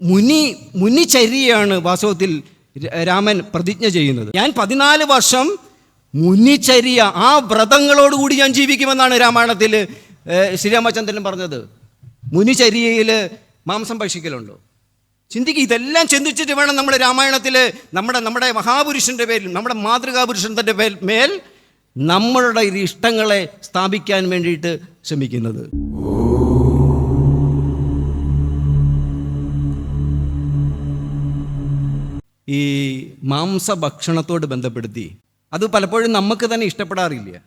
മുനി മുനിചര്യയാണ് വാസ്തവത്തിൽ രാമൻ പ്രതിജ്ഞ ചെയ്യുന്നത്. ഞാൻ പതിനാല് വർഷം മുനിചര്യ ആ വ്രതങ്ങളോടുകൂടി ഞാൻ ജീവിക്കുമെന്നാണ് രാമായണത്തിൽ ശ്രീരാമചന്ദ്രൻ പറഞ്ഞത്. മുനിചര്യയിൽ മാംസം ഭക്ഷിക്കലുണ്ടോ? ചിന്തിക്കുക ഇതെല്ലാം ചിന്തിച്ചിട്ട് വേണം നമ്മുടെ രാമായണത്തിൽ നമ്മുടെ നമ്മുടെ മഹാപുരുഷന്റെ പേരിൽ നമ്മുടെ മാതൃകാപുരുഷന്റെ മേൽ നമ്മളുടെ ഇഷ്ടങ്ങളെ സ്ഥാപിക്കാൻ വേണ്ടിയിട്ട് ശ്രമിക്കുന്നത്. ഈ മാംസഭക്ഷണത്തോട് ബന്ധപ്പെടുത്തി. അത് പലപ്പോഴും നമുക്ക് തന്നെ ഇഷ്ടപ്പെടാറില്ല.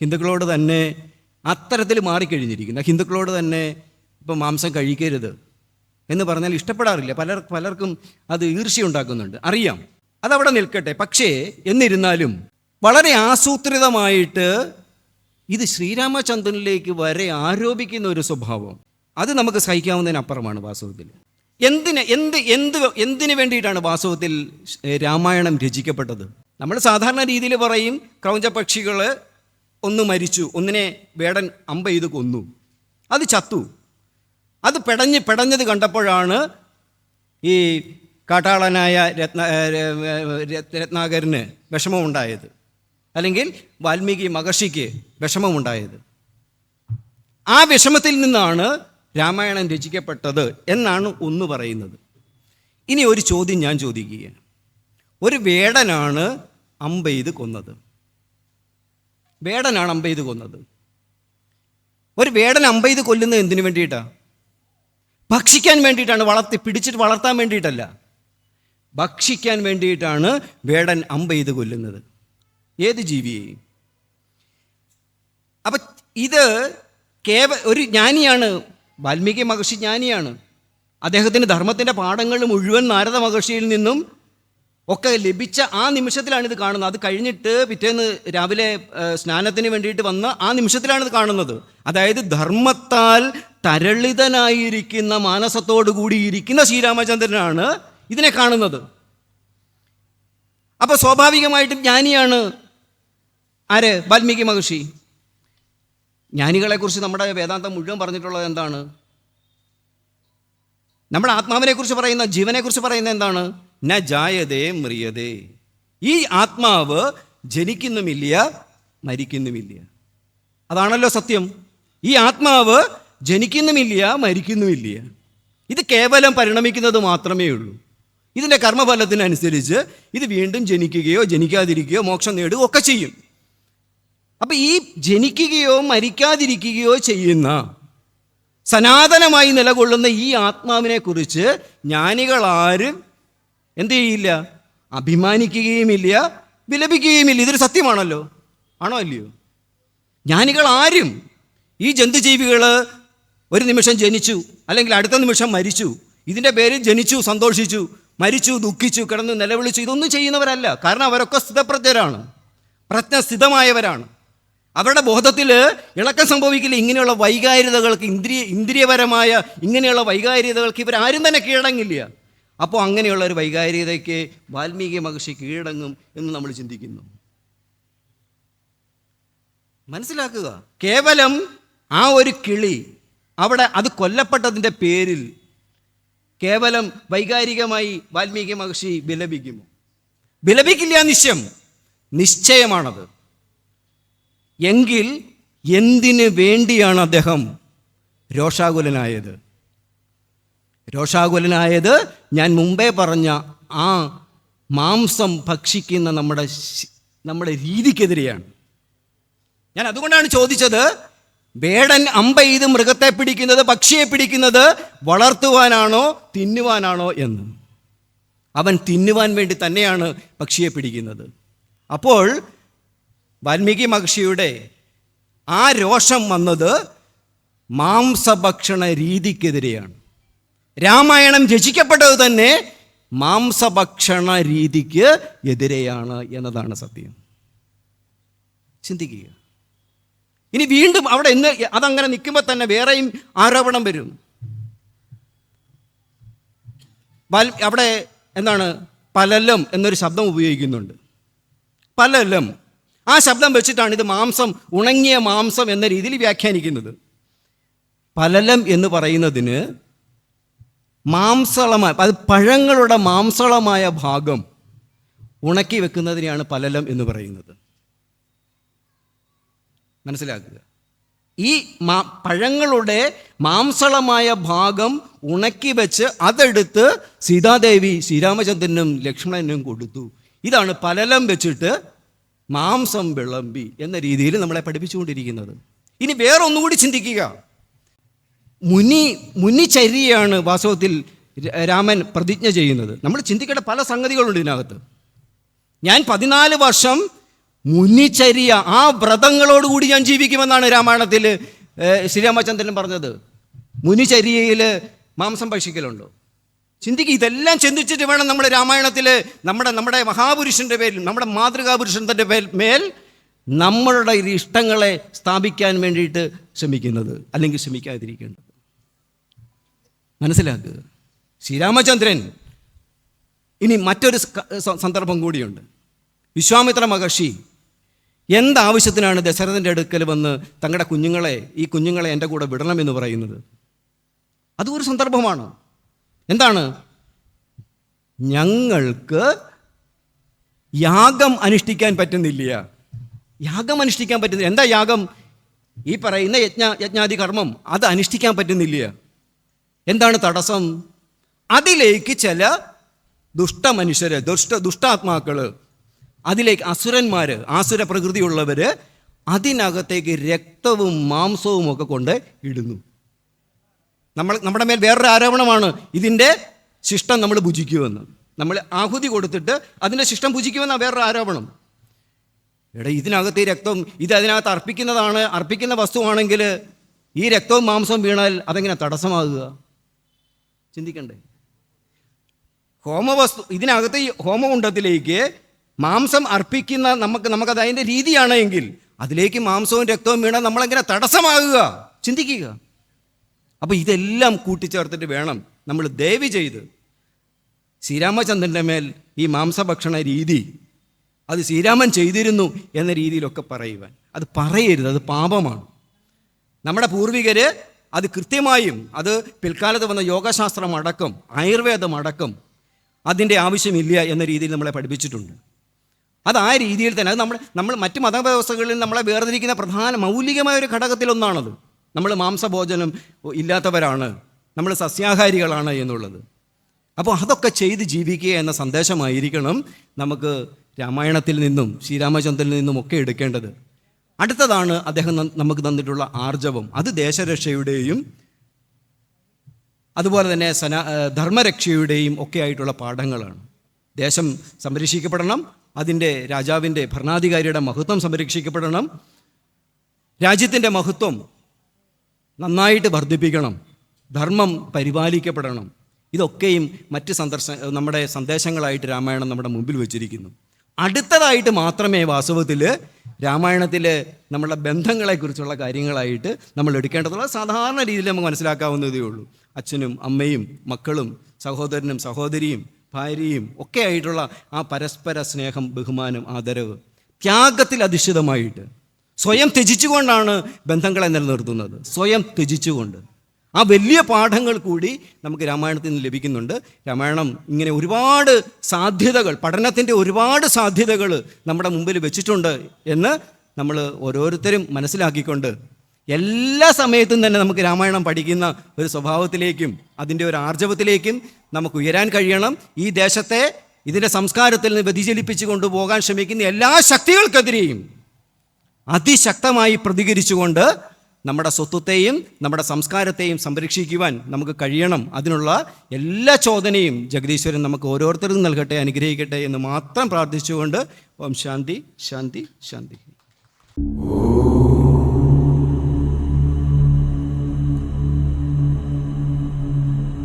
ഹിന്ദുക്കളോട് തന്നെ അത്തരത്തിൽ മാറിക്കഴിഞ്ഞിരിക്കുന്ന. ഹിന്ദുക്കളോട് തന്നെ ഇപ്പം മാംസം കഴിക്കരുത് എന്ന് പറഞ്ഞാൽ ഇഷ്ടപ്പെടാറില്ല. പലർ പലർക്കും അത് ഈർഷ്യ ഉണ്ടാക്കുന്നുണ്ട് അറിയാം. അതവിടെ നിൽക്കട്ടെ. പക്ഷേ എന്നിരുന്നാലും വളരെ ആസൂത്രിതമായിട്ട് ഇത് ശ്രീരാമചന്ദ്രനിലേക്ക് വരെ ആരോപിക്കുന്ന ഒരു സ്വഭാവം. അത് നമുക്ക് സഹിക്കാവുന്നതിനപ്പുറമാണ് വാസ്തവത്തിൽ. എന്തിന് എന്ത് എന്ത് എന്തിനു വേണ്ടിയിട്ടാണ് വാസ്തവത്തിൽ രാമായണം രചിക്കപ്പെട്ടത്? നമ്മൾ സാധാരണ രീതിയിൽ പറയും ക്രൗഞ്ച പക്ഷികൾ ഒന്ന് മരിച്ചു ഒന്നിനെ വേടൻ അമ്പ ചെയ്ത് കൊന്നു. അത് ചത്തു. അത് പെടഞ്ഞ് പെടഞ്ഞത് കണ്ടപ്പോഴാണ് ഈ കാട്ടാളനായ രത്ന രത്നാകരന് വിഷമമുണ്ടായത്. അല്ലെങ്കിൽ വാൽമീകി മഹർഷിക്ക് വിഷമമുണ്ടായത്. ആ വിഷമത്തിൽ നിന്നാണ് രാമായണം രചിക്കപ്പെട്ടത് എന്നാണ് ഒന്ന് പറയുന്നത്. ഇനി ഒരു ചോദ്യം ഞാൻ ചോദിക്കുകയാണ്. ഒരു വേടനാണ് അമ്പെയ്ത് കൊന്നത്. വേടനാണ് അമ്പെയ്ത് കൊന്നത്. ഒരു വേടൻ അമ്പെയ്ത് കൊല്ലുന്നത് എന്തിനു വേണ്ടിയിട്ടാണ് ഭക്ഷിക്കാൻ വേണ്ടിയിട്ടാണ് വളർത്തി പിടിച്ചിട്ട് വളർത്താൻ വേണ്ടിയിട്ടല്ല. ഭക്ഷിക്കാൻ വേണ്ടിയിട്ടാണ് വേടൻ അമ്പെയ്ത് കൊല്ലുന്നത്. ഏത് ജീവിയെയും. അപ്പം ഇത് കേവ ഒരു ജ്ഞാനിയാണ് വാൽമീകി മഹർഷി ജ്ഞാനിയാണ്. അദ്ദേഹത്തിന് ധർമ്മത്തിന്റെ പാഠങ്ങൾ മുഴുവൻ നാരദ മഹർഷിയിൽ നിന്നും ഒക്കെ ലഭിച്ച ആ നിമിഷത്തിലാണ് ഇത് കാണുന്നത്. അത് കഴിഞ്ഞിട്ട് പിറ്റേന്ന് രാവിലെ സ്നാനത്തിന് വേണ്ടിയിട്ട് വന്ന ആ നിമിഷത്തിലാണ് ഇത് കാണുന്നത്. അതായത് ധർമ്മത്താൽ തരളിതനായിരിക്കുന്ന മാനസത്തോടു കൂടി ഇരിക്കുന്ന ശ്രീരാമചന്ദ്രനാണ് ഇതിനെ കാണുന്നത്. അപ്പോൾ സ്വാഭാവികമായിട്ടും ജ്ഞാനിയാണ് ആര്? വാൽമീകി മഹർഷി. ജ്ഞാനികളെക്കുറിച്ച് നമ്മുടെ വേദാന്തം മുഴുവൻ പറഞ്ഞിട്ടുള്ളത് എന്താണ്? നമ്മുടെ ആത്മാവിനെക്കുറിച്ച് പറയുന്ന ജീവനെക്കുറിച്ച് പറയുന്ന എന്താണ്? ന ജായതേ മ്രിയതേ ഈ ആത്മാവ് ജനിക്കുന്നുമില്ല മരിക്കുന്നുമില്ല. അതാണല്ലോ സത്യം. ഈ ആത്മാവ് ജനിക്കുന്നുമില്ല മരിക്കുന്നുമില്ല. ഇത് കേവലം പരിണമിക്കുന്നത് മാത്രമേ ഉള്ളൂ. ഇതിന്റെ കർമ്മഫലത്തിനനുസരിച്ച് ഇത് വീണ്ടും ജനിക്കുകയോ ജനിക്കാതിരിക്കുകയോ മോക്ഷം നേടുകയോ ഒക്കെ ചെയ്യും. അപ്പം ഈ ജനിക്കുകയോ മരിക്കാതിരിക്കുകയോ ചെയ്യുന്ന സനാതനമായി നിലകൊള്ളുന്ന ഈ ആത്മാവിനെ കുറിച്ച് ജ്ഞാനികളാരും എന്ത് ചെയ്യില്ല? അഭിമാനിക്കുകയുമില്ല വിലപിക്കുകയുമില്ല. ഇതൊരു സത്യമാണല്ലോ. ആണോ അല്ലയോ ജ്ഞാനികൾ ആരും ഈ ജന്തുജീവികൾ ഒരു നിമിഷം ജനിച്ചു അല്ലെങ്കിൽ അടുത്ത നിമിഷം മരിച്ചു ഇതിന്റെ പേരിൽ ജനിച്ചു സന്തോഷിച്ചു മരിച്ചു ദുഃഖിച്ചു കിടന്ന് നിലവിളിച്ചു ഇതൊന്നും ചെയ്യുന്നവരല്ല. കാരണം അവരൊക്കെ സ്ഥിതപ്രജ്ഞരാണ്. പ്രജ്ഞസ്ഥിതമായവരാണ് അവരുടെ ബോധത്തിൽ ഇളക്കം സംഭവിക്കില്ല. ഇങ്ങനെയുള്ള വൈകാരികതകൾക്ക് ഇന്ദ്രിയ ഇന്ദ്രിയപരമായ ഇങ്ങനെയുള്ള വൈകാരികതകൾക്ക് ആരും തന്നെ കീഴടങ്ങില്ല. അപ്പോൾ അങ്ങനെയുള്ള ഒരു വൈകാരികതയ്ക്ക് വാൽമീകി മഹർഷി കീഴടങ്ങും എന്ന് നമ്മൾ ചിന്തിക്കുന്നു. മനസ്സിലാക്കുക? കേവലം ആ ഒരു കിളി അവിടെ അത് കൊല്ലപ്പെട്ടതിന്റെ പേരിൽ കേവലം വൈകാരികമായി വാൽമീകി മഹർഷി വിലപിക്കുമോ വിലപിക്കില്ല നിശ്ചയം. നിശ്ചയമാണത്. എങ്കിൽ എന്തിന് വേണ്ടിയാണ് അദ്ദേഹം രോഷാകുലനായത്? രോഷാകുലനായത് ഞാൻ മുമ്പേ പറഞ്ഞ ആ മാംസം ഭക്ഷിക്കുന്ന നമ്മുടെ നമ്മുടെ രീതിക്കെതിരെയാണ്. ഞാൻ അതുകൊണ്ടാണ് ചോദിച്ചത് വേടൻ അമ്പ ചെയ്ത് മൃഗത്തെ പിടിക്കുന്നത് പക്ഷിയെ പിടിക്കുന്നത് വളർത്തുവാനാണോ തിന്നുവാനാണോ എന്ന്. അവൻ തിന്നുവാൻ വേണ്ടി തന്നെയാണ് പക്ഷിയെ പിടിക്കുന്നത്. അപ്പോൾ വാൽമീകി മഹർഷിയുടെ ആ രോഷം വന്നത് മാംസഭക്ഷണ രീതിക്കെതിരെയാണ്. രാമായണം രചിക്കപ്പെട്ടത് തന്നെ മാംസഭക്ഷണ രീതിക്ക് എതിരെയാണ് എന്നതാണ് സത്യം. ചിന്തിക്കുക. ഇനി വീണ്ടും അവിടെ ഇന്ന് അതങ്ങനെ നിൽക്കുമ്പോൾ തന്നെ വേറെയും ആരോപണം വരും. അവിടെ എന്താണ്? പലലം എന്നൊരു ശബ്ദം ഉപയോഗിക്കുന്നുണ്ട്. പലലം ആ ശബ്ദം വെച്ചിട്ടാണ് ഇത് മാംസം ഉണങ്ങിയ മാംസം എന്ന രീതിയിൽ വ്യാഖ്യാനിക്കുന്നത്. പലലം എന്ന് പറയുന്നതിന് മാംസളമായ അത് പഴങ്ങളുടെ മാംസളമായ ഭാഗം ഉണക്കി വെക്കുന്നതിനെയാണ് പലലം എന്ന് പറയുന്നത്. മനസ്സിലാക്കുക? ഈ മാ പഴങ്ങളുടെ മാംസളമായ ഭാഗം ഉണക്കി വെച്ച് അതെടുത്ത് സീതാദേവി ശ്രീരാമചന്ദ്രനും ലക്ഷ്മണനും കൊടുത്തു. ഇതാണ് പലലം വെച്ചിട്ട് മാംസം വിളമ്പി എന്ന രീതിയിൽ നമ്മളെ പഠിപ്പിച്ചുകൊണ്ടിരിക്കുന്നത്. ഇനി വേറെ ഒന്നുകൂടി ചിന്തിക്കുക. മുനി മുനിചര്യയാണ് വാസ്തവത്തിൽ രാമൻ പ്രതിജ്ഞ ചെയ്യുന്നത്. നമ്മൾ ചിന്തിക്കേണ്ട പല സംഗതികളുണ്ട് ഇതിനകത്ത്. ഞാൻ പതിനാല് വർഷം മുനിചര്യ ആ വ്രതങ്ങളോടുകൂടി ഞാൻ ജീവിക്കുമെന്നാണ് രാമായണത്തിൽ ശ്രീരാമചന്ദ്രൻ പറഞ്ഞത്. മുനിചര്യയിൽ മാംസം ഭക്ഷിക്കലുണ്ടോ? ചിന്തിക്കുക ഇതെല്ലാം ചിന്തിച്ചിട്ട് വേണം നമ്മുടെ രാമായണത്തിൽ നമ്മുടെ നമ്മുടെ മഹാപുരുഷന്റെ പേരിൽ നമ്മുടെ മാതൃകാപുരുഷന്റെ പേരിൽ മേൽ നമ്മളുടെ ഇഷ്ടങ്ങളെ സ്ഥാപിക്കാൻ വേണ്ടിയിട്ട് ശ്രമിക്കുന്നത് അല്ലെങ്കിൽ ശ്രമിക്കാതിരിക്കേണ്ടത്. മനസ്സിലാക്കുക ശ്രീരാമചന്ദ്രൻ ഇനി മറ്റൊരു സന്ദർഭം കൂടിയുണ്ട്. വിശ്വാമിത്ര മഹർഷി എന്താവശ്യത്തിനാണ് ദശരഥന്റെ അടുക്കൽ വന്ന് തങ്ങളുടെ കുഞ്ഞുങ്ങളെ ഈ കുഞ്ഞുങ്ങളെ എന്റെ കൂടെ വിടണമെന്ന് പറയുന്നത്? അതും ഒരു സന്ദർഭമാണ്. എന്താണ്? ഞങ്ങൾക്ക് യാഗം അനുഷ്ഠിക്കാൻ പറ്റുന്നില്ല. യാഗം അനുഷ്ഠിക്കാൻ പറ്റുന്നില്ല. എന്താ യാഗം? ഈ പറയുന്ന യജ്ഞ യജ്ഞാതി കർമ്മം അത് അനുഷ്ഠിക്കാൻ പറ്റുന്നില്ല. എന്താണ് തടസ്സം? അതിലേക്ക് ചില ദുഷ്ടമനുഷ്യര് ദുഷ്ട ദുഷ്ടാത്മാക്കൾ അതിലേക്ക് അസുരന്മാർ ആസുര പ്രകൃതിയുള്ളവർ അതിനകത്തേക്ക് രക്തവും മാംസവും ഒക്കെ കൊണ്ട് ഇടുന്നു. നമ്മൾ നമ്മുടെ മേൽ വേറൊരു ആരോപണമാണ്. ഇതിന്റെ ശിഷ്ടം നമ്മൾ ഭുജിക്കുമെന്ന്. നമ്മൾ ആഹുതി കൊടുത്തിട്ട് അതിന്റെ ശിഷ്ടം ഭുജിക്കുമെന്നാണ് വേറൊരു ആരോപണം. എടാ ഇതിനകത്ത് ഈ രക്തം ഇത് അതിനകത്ത് അർപ്പിക്കുന്നതാണ് അർപ്പിക്കുന്ന വസ്തുവാണെങ്കിൽ ഈ രക്തവും മാംസവും വീണാൽ അതെങ്ങനെ തടസ്സമാകുക? ചിന്തിക്കണ്ടേ. ഹോമവസ്തു ഇതിനകത്ത് ഈ ഹോമകുണ്ടത്തിലേക്ക് മാംസം അർപ്പിക്കുന്ന നമുക്ക് നമുക്കത് അതിന്റെ രീതിയാണ് എങ്കിൽ അതിലേക്ക് മാംസവും രക്തവും വീണാൽ നമ്മളെങ്ങനെ തടസ്സമാകുക? ചിന്തിക്കുക. അപ്പോൾ ഇതെല്ലാം കൂട്ടിച്ചേർത്തിട്ട് വേണം നമ്മൾ ദയവ് ചെയ്ത്. ശ്രീരാമചന്ദ്രന്റെ മേൽ ഈ മാംസഭക്ഷണ രീതി അത് ശ്രീരാമൻ ചെയ്തിരുന്നു എന്ന രീതിയിലൊക്കെ പറയുവാൻ. അത് പറയരുത് അത് പാപമാണ്. നമ്മുടെ പൂർവികർ അത് കൃത്യമായും അത് പിൽക്കാലത്ത് വന്ന യോഗശാസ്ത്രം അടക്കം ആയുർവേദം അടക്കം അതിന്റെ ആവശ്യമില്ല എന്ന രീതിയിൽ നമ്മളെ പഠിപ്പിച്ചിട്ടുണ്ട്. അത് ആ രീതിയിൽ തന്നെ അത് നമ്മൾ നമ്മൾ മറ്റ് മതവ്യവസ്ഥകളിൽ നമ്മളെ വേർതിരിക്കുന്ന പ്രധാന മൗലികമായ ഒരു ഘടകത്തിലൊന്നാണത്. നമ്മൾ മാംസഭോജനം ഇല്ലാത്തവരാണ്. നമ്മൾ സസ്യാഹാരികളാണ് എന്നുള്ളത്. അപ്പോൾ അതൊക്കെ ചെയ്ത് ജീവിക്കുക എന്ന സന്ദേശമായിരിക്കണം നമുക്ക് രാമായണത്തിൽ നിന്നും ശ്രീരാമചന്ദ്രനിൽ നിന്നും ഒക്കെ എടുക്കേണ്ടത്. അടുത്തതാണ് അദ്ദേഹം നമുക്ക് തന്നിട്ടുള്ള ആർജവം. അത് ദേശരക്ഷയുടെയും അതുപോലെ തന്നെ സന ധർമ്മരക്ഷയുടെയും ഒക്കെ ആയിട്ടുള്ള പാഠങ്ങളാണ്. ദേശം സംരക്ഷിക്കപ്പെടണം അതിന്റെ രാജാവിന്റെ ഭരണാധികാരിയുടെ മഹത്വം സംരക്ഷിക്കപ്പെടണം രാജ്യത്തിന്റെ മഹത്വം നന്നായിട്ട് വർദ്ധിപ്പിക്കണം. ധർമ്മം പരിപാലിക്കപ്പെടണം. ഇതൊക്കെയും മറ്റ് സന്ദർശ നമ്മുടെ സന്ദേശങ്ങളായിട്ട് രാമായണം നമ്മുടെ മുമ്പിൽ വെച്ചിരിക്കുന്നു. അടുത്തതായിട്ട് മാത്രമേ വാസ്തവത്തിൽ രാമായണത്തിൽ നമ്മുടെ ബന്ധങ്ങളെക്കുറിച്ചുള്ള കാര്യങ്ങളായിട്ട് നമ്മൾ എടുക്കേണ്ടതുള്ള സാധാരണ രീതിയിൽ നമുക്ക് മനസ്സിലാക്കാവുന്നതേ ഉള്ളൂ. അച്ഛനും അമ്മയും മക്കളും സഹോദരനും സഹോദരിയും ഭാര്യയും ഒക്കെ ആയിട്ടുള്ള ആ പരസ്പര സ്നേഹം ബഹുമാനം ആദരവ് ത്യാഗത്തിൽ അധിഷ്ഠിതമായിട്ട് സ്വയം ത്യജിച്ചുകൊണ്ടാണ് ബന്ധങ്ങളെ നിലനിർത്തുന്നത്. സ്വയം ത്യജിച്ചുകൊണ്ട്. ആ വലിയ പാഠങ്ങൾ കൂടി നമുക്ക് രാമായണത്തിൽ നിന്ന് ലഭിക്കുന്നുണ്ട്. രാമായണം ഇങ്ങനെ ഒരുപാട് സാധ്യതകൾ പഠനത്തിന്റെ ഒരുപാട് സാധ്യതകൾ നമ്മുടെ മുമ്പിൽ വെച്ചിട്ടുണ്ട് എന്ന് നമ്മൾ ഓരോരുത്തരും മനസ്സിലാക്കിക്കൊണ്ട് എല്ലാ സമയത്തും തന്നെ നമുക്ക് രാമായണം പഠിക്കുന്ന ഒരു സ്വഭാവത്തിലേക്കും അതിന്റെ ഒരു ആർജവത്തിലേക്കും നമുക്ക് ഉയരാൻ കഴിയണം. ഈ ദേശത്തെ ഇതിന്റെ സംസ്കാരത്തിൽ നിന്ന് വ്യതിചലിപ്പിച്ച് കൊണ്ടുപോകാൻ ശ്രമിക്കുന്ന എല്ലാ ശക്തികൾക്കെതിരെയും അതിശക്തമായി പ്രതികരിച്ചുകൊണ്ട് നമ്മുടെ സ്വത്വത്തെയും നമ്മുടെ സംസ്കാരത്തെയും സംരക്ഷിക്കുവാൻ നമുക്ക് കഴിയണം. അതിനുള്ള എല്ലാ ചോദനയും ജഗദീശ്വരൻ നമുക്ക് ഓരോരുത്തർക്കും നൽകട്ടെ അനുഗ്രഹിക്കട്ടെ എന്ന് മാത്രം പ്രാർത്ഥിച്ചുകൊണ്ട് ഓം ശാന്തി ശാന്തി ശാന്തി.